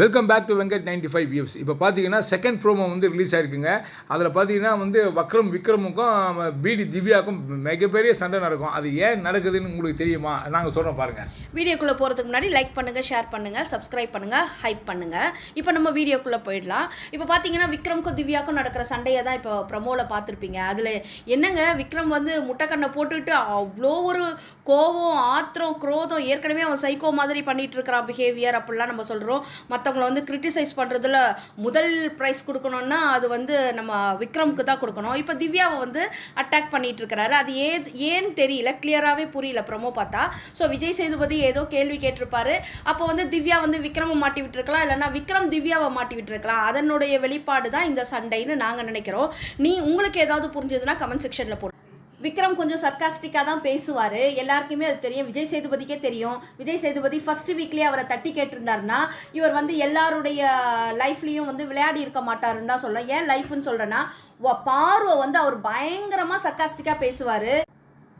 Welcome back to Venkat ninety five views இப்போ பார்த்தீங்கன்னா second promo வந்து ரிலீஸ் ஆயிருக்குங்க. அதில் பார்த்தீங்கன்னா வந்து வக்ரம் விக்ரமுக்கும் பிடி திவ்யாவுக்கும் மிகப்பெரிய சண்டை நடக்கும். அது ஏன் நடக்குதுன்னு உங்களுக்கு தெரியுமா? நாங்கள் சொல்கிறோம் பாருங்கள் வீடியோக்குள்ளே போகிறதுக்கு முன்னாடி லைக் பண்ணுங்கள் ஷேர் பண்ணுங்கள் சப்ஸ்கிரைப் பண்ணுங்கள் ஹைப் பண்ணுங்கள் இப்போ நம்ம வீடியோக்குள்ளே போயிடலாம். இப்போ பார்த்தீங்கன்னா விக்ரம்க்கும் திவ்யாக்கும் நடக்கிற சண்டையை தான் இப்போ ப்ரமோவில் பார்த்துருப்பீங்க அதில் என்னங்க விக்ரம் வந்து முட்டைக்கண்ணை போட்டுக்கிட்டு அவ்வளோ ஒரு கோவம் ஆத்திரம் குரோதம் ஏற்கனவே அவன் சைக்கோ மாதிரி பண்ணிகிட்டு இருக்கிறான் பிஹேவியர் அப்படிலாம் நம்ம சொல்கிறோம் மற்ற மற்றவங்கள வந்து கிரிட்டிசைஸ் பண்ணுறதுல முதல் ப்ரைஸ் கொடுக்கணுன்னா அது வந்து நம்ம விக்ரம்க்கு தான் கொடுக்கணும். இப்போ திவ்யாவை வந்து அட்டாக் பண்ணிட்டு இருக்கிறாரு. அது ஏ ஏன்னு தெரியல. கிளியராகவே புரியல ப்ரமோ பார்த்தா. ஸோ விஜய் சேதுபதி ஏதோ கேள்வி கேட்டிருப்பாரு. அப்போ வந்து திவ்யா வந்து விக்ரமை மாட்டி விட்டுருக்கலாம். இல்லைன்னா விக்ரம் திவ்யாவை மாட்டி விட்டுருக்கலாம். அதனுடைய வெளிப்பாடு தான் இந்த சண்டைன்னு நாங்கள் நினைக்கிறோம். நீ உங்களுக்கு ஏதாவது புரிஞ்சதுன்னா கமெண்ட் செக்ஷனில் போடு. விக்ரம் கொஞ்சம் சர்க்காஸ்டிக்காக தான் பேசுவார். எல்லாருக்குமே அது தெரியும். விஜய் சேதுபதிக்கே தெரியும். விஜய் சேதுபதி ஃபர்ஸ்ட் வீக்லேயே அவரை தட்டி கேட்டிருந்தாருன்னா இவர் வந்து எல்லாருடைய லைஃப்லேயும் வந்து விளையாடி இருக்க மாட்டாருன்னு தான் சொல்லலாம் ஏன் லைஃப்னு சொல்கிறேன்னா பார்வை வந்து அவர் பயங்கரமாக சர்க்காஸ்டிக்காக பேசுவார்.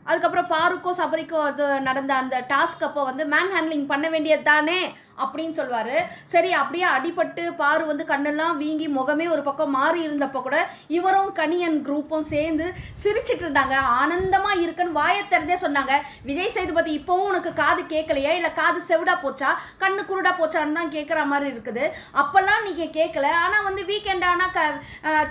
அதுக்கப்புறம் பாருக்கோ சபரிக்கோ அது நடந்த அந்த டாஸ்க் அப்போ வந்து மேன் ஹேண்ட்லிங் பண்ண வேண்டியது தானே அப்படின்னு சொல்லுவார் சரி அப்படியே அடிபட்டு பாரு வந்து கண்ணெல்லாம் வீங்கி முகமே ஒரு பக்கம் மாறி இருந்தப்போ கூட இவரும் கனியன் குரூப்பும் சேர்ந்து சிரிச்சிட்டு இருந்தாங்க. ஆனந்தமாக இருக்க வாயை திறந்தே சொன்னாங்க. விஜய் சேதுபதி இப்போவும் உனக்கு காது கேட்கலையா இல்லை காது செவிடா போச்சா? கண்ணு குருடா போச்சான்னு தான் கேட்குற மாதிரி இருக்குது. அப்போல்லாம் நீங்கள் கேட்கல ஆனால் வந்து வீக்கெண்ட் ஆனால் க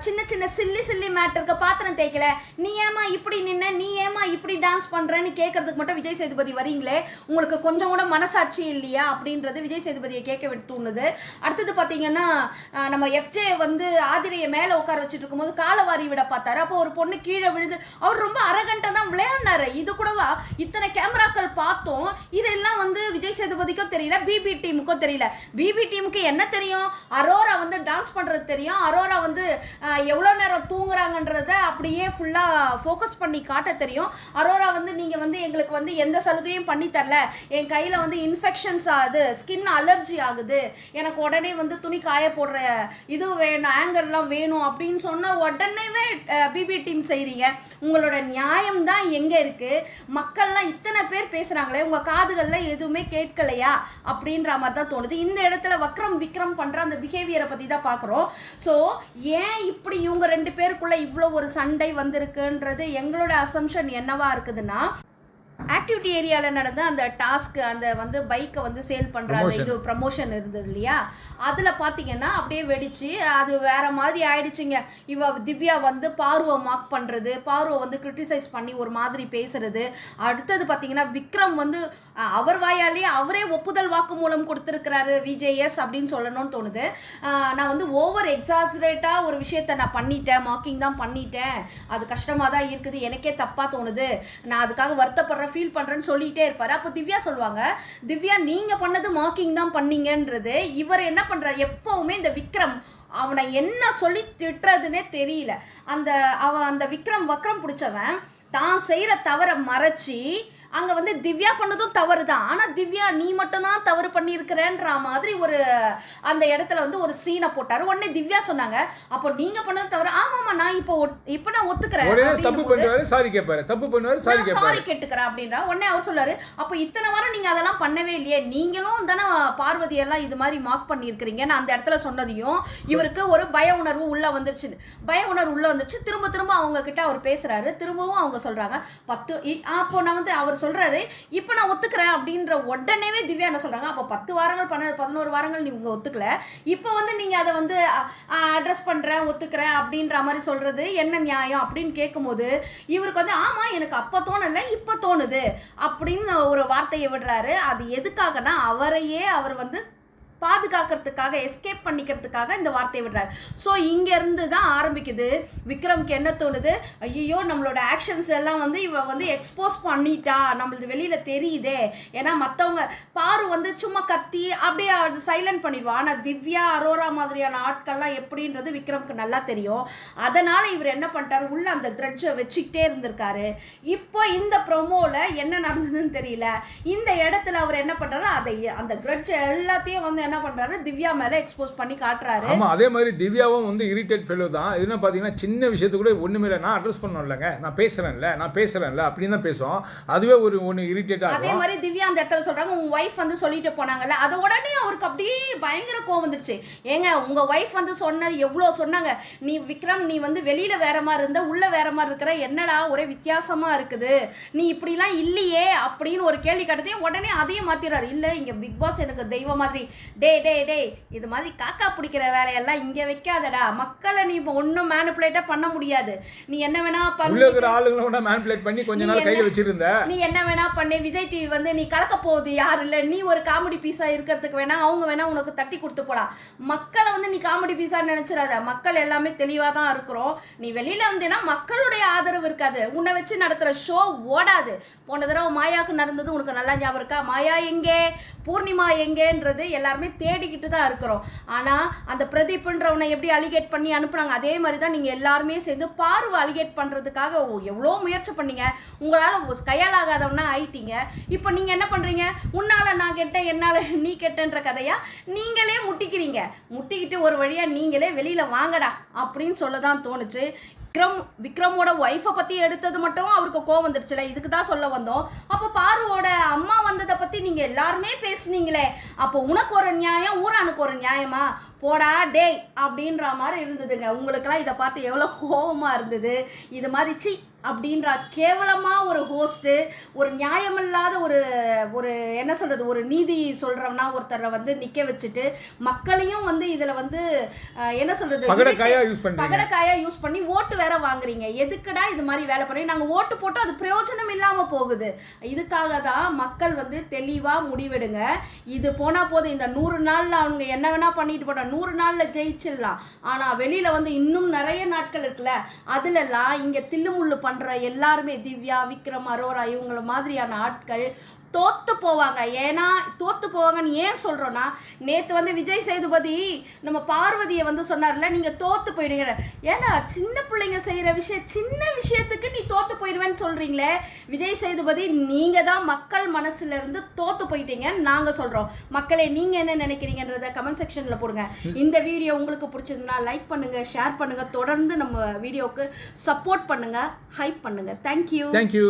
சின்ன சின்ன சில்லி சில்லி மேட்டருக்கு பாத்திரம் தேய்க்கல. நீ ஏமா இப்படி நின்ன? நீ ஏமா இப்படி டான்ஸ் பண்ணுறேன்னு கேட்கறதுக்கு மட்டும் விஜய் சேதுபதி வரீங்களே? உங்களுக்கு கொஞ்சம் கூட மனசாட்சி இல்லையா? அப்படின்றது விஜய் சேதுபதியை கேட்க விட்டு தோணுது அடுத்தது பார்த்தீங்கன்னா நம்ம எஃப்ஜே வந்து ஆதிரையை மேலே உட்கார வச்சுட்டு இருக்கும்போது காலவாரி விட பார்த்தாரு. அப்போ ஒரு பொண்ணு கீழே விழுது அவர் ரொம்ப அரகண்ட்டாக தான் விளையாடினார். இது கூடவா? இத்தனை கேமராக்கள் பார்த்தோம். இதெல்லாம் வந்து விஜய் சேதுபதிக்கும் தெரியல பிபி டீமுக்கும் தெரியல. பிபி டீமுக்கு என்ன தெரியும்? அரோரா வந்து டான்ஸ் பண்ணுறது தெரியும். அரோரா வந்து எவ்வளோ நேரம் தூங்குறாங்கன்றத அப்படியே ஃபுல்லாக ஃபோக்கஸ் பண்ணி காட்ட தெரியும். அரோரா வந்து நீங்கள் வந்து எங்களுக்கு வந்து எந்த சலுகையும் பண்ணி தரல. என் கையில் வந்து இன்ஃபெக்ஷன்ஸ் ஆகுது. ஸ்கின் அலர்ஜி ஆகுது. எனக்கு உடனே வந்து துணி காய போடுற இது வேணும் ஆங்கர்லாம் வேணும் அப்படின்னு சொன்ன உடனேவே பிபி டீம் செய்கிறீங்க உங்களோட நியாயம் தான் எங்கே இருக்குது மக்கள்லாம் இத்தனை பேர் பேசுகிறாங்களே உங்கள் காதுகளில் எதுவுமே கேட்கலையா? அப்படின்ற மாதிரி தான் தோணுது. இந்த இடத்துல வக்ரம் விக்ரம் பண்ணுற அந்த பிஹேவியரை பற்றி தான் பார்க்குறோம் ஸோ ஏன் இப்படி இவங்க ரெண்டு பேருக்குள்ள இவ்வளோ ஒரு சண்டை வந்திருக்குன்றது எங்களோட அசம்ஷன் என்னவா இருக்குதுன்னா ஆக்டிவிட்டி ஏரியாவில் நடந்த அந்த டாஸ்க் அந்த வந்து பைக்கை வந்து சேல் பண்ணுற அந்த. இது ப்ரமோஷன் இருந்தது இல்லையா? அதில் பார்த்தீங்கன்னா அப்படியே வெடிச்சு அது வேற மாதிரி ஆயிடுச்சுங்க. இவ திவ்யா வந்து பார்வை மார்க் பண்ணுறது பார்வை வந்து கிரிட்டிசைஸ் பண்ணி ஒரு மாதிரி பேசுறது. அடுத்தது பார்த்தீங்கன்னா விக்ரம் வந்து அவர் வாயாலேயே அவரே ஒப்புதல் வாக்குமூலம் கொடுத்துருக்கிறாரு விஜேஎஸ் அப்படின்னு சொல்லணும்னு தோணுது. நான் வந்து ஓவர் எக்ஸாசரேட்டாக ஒரு விஷயத்த நான் பண்ணிட்டேன் மார்க்கிங் தான் பண்ணிட்டேன். அது கஷ்டமாக தான் இருக்குது எனக்கே தப்பாக தோணுது. நான் அதுக்காக ஃபீல் பண்ணுறேன்னு சொல்லிகிட்டே இருப்பார். அப்போ திவ்யா சொல்லுவாங்க திவ்யா நீங்கள் பண்ணது மார்க்கிங் தான் பண்ணீங்கன்றது. இவர் என்ன பண்ணுறாரு எப்போவுமே இந்த விக்ரம் அவனை என்ன சொல்லி திட்டுறதுனே தெரியல. அந்த அவன் அந்த விக்ரம் வக்ரம் பிடிச்சவன் தான் செய்கிற தவறை மறைச்சி அங்கே வந்து திவ்யா பண்ணதும் தவறு தான் ஆனால் திவ்யா நீ மட்டும்தான் தவறு பண்ணியிருக்கிறேன்ற மாதிரி ஒரு அந்த இடத்துல வந்து ஒரு சீனை போட்டார். உடனே திவ்யா சொன்னாங்க அப்போ நீங்கள் பண்ணது தவறு. ஆமாம்மா நான் இப்போ இப்போ நான் ஒத்துக்கிறேன் தப்பு பண்ணுவாரு சாரி கேட்பாரு. தப்பு பண்ணுவாரு சாரி நான் சாரி கேட்டுக்கிறேன் அப்படின்றா. உடனே அவர் சொல்லாரு அப்போ இத்தனை வாரம் நீங்க அதெல்லாம் பண்ணவே இல்லையே. நீங்களும் தானே பார்வதி எல்லாம் இது மாதிரி மார்க் பண்ணியிருக்கிறீங்கன்னு அந்த இடத்துல சொன்னதையும் இவருக்கு ஒரு பய உணர்வு உள்ள வந்துருச்சு. பய உணர்வு உள்ள வந்துருச்சு. திரும்ப திரும்ப அவங்க கிட்ட அவர் பேசுறாரு. திரும்பவும் அவங்க சொல்றாங்க பத்து அப்போ நான் வந்து அவர் சொல்கிறாரு இப்போ நான் ஒத்துக்கிறேன் அப்படின்ற உடனேவே திவ்யா என்ன சொல்கிறாங்க அப்போ பத்து வாரங்கள் பன்ன பதினோரு வாரங்கள் நீங்கள் ஒத்துக்கல. இப்போ வந்து நீங்கள் அதை வந்து அட்ரஸ் பண்ணுறேன் ஒத்துக்கிறேன் அப்படின்ற மாதிரி சொல்கிறது என்ன நியாயம் அப்படின்னு கேட்கும்போது இவருக்கு வந்து ஆமாம் எனக்கு அப்போ தோணலை இப்போ தோணுது அப்படின்னு ஒரு வார்த்தையை விடுறாரு. அது எதுக்காகனா அவரையே அவர் வந்து பாதுகாக்கிறதுக்காக எஸ்கேப் பண்ணிக்கிறதுக்காக இந்த வார்த்தையை விடுறாரு. ஸோ இங்கேருந்து தான் ஆரம்பிக்குது. விக்ரம்க்கு என்ன தோணுது? ஐயோ நம்மளோட ஆக்ஷன்ஸ் எல்லாம் வந்து இவ வந்து எக்ஸ்போஸ் பண்ணிட்டா. நம்மளது வெளியில் தெரியுதே. ஏன்னா மற்றவங்க பாரு வந்து சும்மா கத்தி அப்படியே அது சைலண்ட் பண்ணிடுவா. ஆனால் திவ்யா அரோரா மாதிரியான ஆட்கள்லாம் எப்படின்றது விக்ரம்க்கு நல்லா தெரியும். அதனால் இவர் என்ன பண்ணிட்டாரு? உள்ள அந்த க்ரட்ஜை வச்சுக்கிட்டே இருந்திருக்காரு. இப்போ இந்த ப்ரொமோவில் என்ன நடந்ததுன்னு தெரியல. இந்த இடத்துல அவர் என்ன பண்ணுறாரு அதை அந்த கிரட்ஜ் எல்லாத்தையும் வந்து என்ன என்ன பண்றாரு திவ்யா மேல எக்ஸ்போஸ் பண்ணி காட்டுறாரு. ஆமா அதே மாதிரி திவ்யாவும் வந்து இரிட்டேட் ஃபெலோ தான். என்ன பார்த்தீங்கன்னா சின்ன விஷயத்துக்கு கூட ஒன்றுமே இல்லை. நான் அட்ரஸ் பண்ணணும்லங்க நான் பேசுறேன்ல நான் பேசுறேன்ல அப்படின்னு தான் பேசும் அதுவே ஒரு ஒன்று இரிட்டேட் அதே ஆகும் மாதிரி திவ்யா அந்த இடத்துல சொல்றாங்க உங்க ஒய்ஃப் வந்து சொல்லிட்டு போனாங்கல்ல அது உடனே அவருக்கு அப்படியே பயங்கர கோவம் வந்துருச்சு. ஏங்க உங்க ஒய்ஃப் வந்து சொன்னது எவ்வளோ சொன்னாங்க? நீ விக்ரம் நீ வந்து வெளியில வேற மாதிரி இருந்த உள்ள வேற மாதிரி இருக்கிற என்னடா ஒரே வித்தியாசமா இருக்குது? நீ இப்படிலாம் இல்லையே? அப்படின்னு ஒரு கேள்வி கேட்டதையும் உடனே அதையும் மாத்திராரு இல்ல இங்க பிக் பாஸ் எனக்கு தெய்வம் மாதிரி டே டே டே இது மாதிரி காக்கா பிடிக்கிற வேலையெல்லாம் இங்க வைக்காதடா. மக்களை நீ இப்போ ஒன்றும் மேனிப்புலேட்டா பண்ண முடியாது. நீ என்ன வேணா பண்ணு. ஆளுங்களை கூட மேனிபுலேட் பண்ணி கொஞ்ச நாள் கையில் வச்சிருந்த. நீ என்ன வேணா பண்ணு. விஜய் டிவி வந்து நீ கலக்க போகுது யார் இல்லை. நீ ஒரு காமெடி பீஸா இருக்கிறதுக்கு வேணா அவங்க வேணா உனக்கு தட்டி கொடுத்து போலாம். மக்களை வந்து நீ காமெடி பீஸா நினைச்சிடாத. மக்கள் எல்லாமே தெளிவா தான் இருக்கிறோம். நீ வெளியில வந்தேன்னா மக்களுடைய ஆதரவு இருக்காது. உன்னை வச்சு நடத்துற ஷோ ஓடாது. போன தடவை மாயாவுக்கு நடந்தது உனக்கு நல்லா ஞாபகம் இருக்கா? மாயா எங்கே? பூர்ணிமா எங்கேன்றது எல்லாருமே தேடிக்கிட்டு தான் இருக்கிறோம். ஆனால் அந்த பிரதீப்ன்றவனை எப்படி அலிகேட் பண்ணி அனுப்புனாங்க? அதே மாதிரி தான் நீங்கள் எல்லாருமே சேர்ந்து பார்வை அலிகேட் பண்ணுறதுக்காக எவ்வளோ முயற்சி பண்ணீங்க? உங்களால் கையால் ஆகாதவனா ஆயிட்டீங்க. இப்போ நீங்கள் என்ன பண்ணுறீங்க உன்னால் நான் கெட்டேன் என்னால் நீ கெட்டன்ற கதையாக நீங்களே முட்டிக்கிறீங்க. முட்டிக்கிட்டு ஒரு வழியாக நீங்களே வெளியில் வாங்கடா அப்படின்னு சொல்ல தான் தோணுச்சு. விக்ரம் விக்ரமோட ஒய்ஃபை பற்றி எடுத்தது மட்டும் அவருக்கு கோவம் வந்துடுச்சுல இதுக்கு தான் சொல்ல வந்தோம். அப்போ பாருவோட அம்மா வந்ததை பத்தி நீங்க எல்லாருமே பேசுனீங்களே. அப்போ உனக்கு ஒரு நியாயம் ஊரானுக்கு ஒரு நியாயமா? போடா டேய் அப்படின்ற மாதிரி இருந்ததுங்க. உங்களுக்கெல்லாம் இதை பார்த்து எவ்வளோ கோவமா இருந்தது? இது மாதிரி சி அப்படின்ற கேவலமா ஒரு ஹோஸ்ட்டு ஒரு நியாயமில்லாத ஒரு ஒரு என்ன சொல்றது ஒரு நீதி சொல்றவனா ஒருத்தரை வந்து நிக்க வச்சுட்டு மக்களையும் வந்து இதுல வந்து என்ன சொல்றது பகடக்காயா யூஸ் பண்ணி ஓட்டு வேற வாங்குறீங்க. எதுக்குடா இது மாதிரி வேலை பண்ணி நாங்க ஓட்டு போட்டு அது பிரயோஜனம் இல்லாம போகுது. இதுக்காக தான் மக்கள் வந்து தெளிவா முடிவெடுங்க. இது போனா போதும். இந்த நூறு நாள்ல அவங்க என்ன வேணா பண்ணிட்டு போட்டோம். நூறு நாளில் ஜெயிச்சிடலாம். ஆனால் வெளியில் வந்து இன்னும் நிறைய நாட்கள் இருக்குல்ல அதுலலாம் இங்கே தில்லுமுள்ளு பண்ணுற எல்லாருமே திவ்யா விக்ரம் அரோரா இவங்கள மாதிரியான ஆட்கள் தோத்து போவாங்க. ஏன்னா தோத்து போவாங்கன்னு ஏன் சொல்கிறோன்னா நேற்று வந்து விஜய் சேதுபதி நம்ம பார்வதியை வந்து சொன்னார்ல நீங்கள் தோத்து போயிடுங்க ஏன்னா சின்ன பிள்ளைங்க செய்கிற விஷயம் சின்ன விஷயத்துக்கு நீ தோத்து போயிடுவேன்னு சொல்கிறீங்களே விஜய் சேதுபதி நீங்கள் தான் மக்கள் மனசுல இருந்து தோத்து போயிட்டீங்கன்னு நாங்கள் சொல்கிறோம் மக்களே நீங்கள் என்ன நினைக்கிறீங்கன்றத கமெண்ட் செக்ஷனில் போடுங்க. இந்த வீடியோ உங்களுக்கு பிடிச்சதுன்னா லைக் பண்ணுங்கள் ஷேர் பண்ணுங்கள் தொடர்ந்து நம்ம வீடியோவுக்கு சப்போர்ட் பண்ணுங்கள் ஹைப் பண்ணுங்கள் தேங்க்யூ தேங்க்யூ